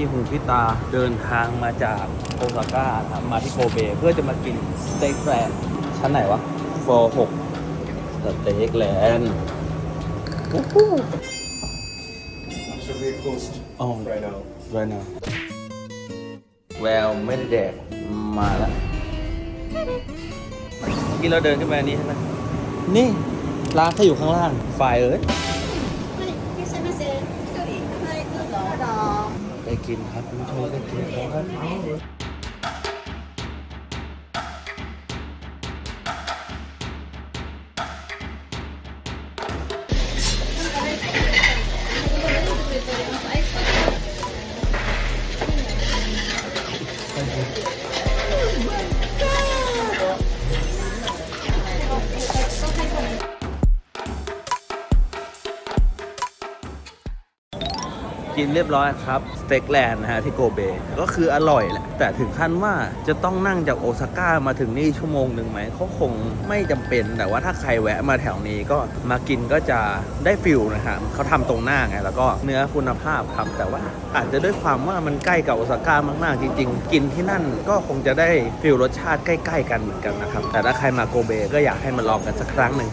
พี่หูพี่ตาเดินทางมาจากโอซาก้านะครับมาที่โกเบ เพื่อจะมากินสเต็กแลนด์ชั้นไหนวะฟอร์หกสเต็กแลนด์โอ้โห So we're closed Oh. right now. right now แววไม่ได้แดกมาแล้วเมื่อกี้เราเดินขึ้นมานี้ใช่ไหมนี่ร้านเขาอยู่ข้างล่างฝ่ายเอ้ย ได้กินครับคุณผู้ชมได้กินครับ กินเรียบร้อยครับสเต็กแลนด์นะฮะที่โกเบ ก็คืออร่อยแหละ แต่ถึงขั้นว่าจะต้องนั่งจากโอซาก้ามาถึงนี่ชั่วโมงหนึ่งไหมเขาคงไม่จำเป็น แต่ว่าถ้าใครแวะมาแถวนี้ก็มากินก็จะได้ฟิลนะฮะเขาทำตรงหน้าไงแล้วก็เนื้อคุณภาพครับแต่ว่าอาจจะด้วยความว่ามันใกล้กับโอซาก้ามากๆจริง ๆ กินที่นั่นก็คงจะได้ฟิลรสชาติใกล้ ๆ กันเหมือนกันนะครับแต่ถ้าใครมาโกเบก็อยากให้มาลองกันสักครั้งหนึ่ง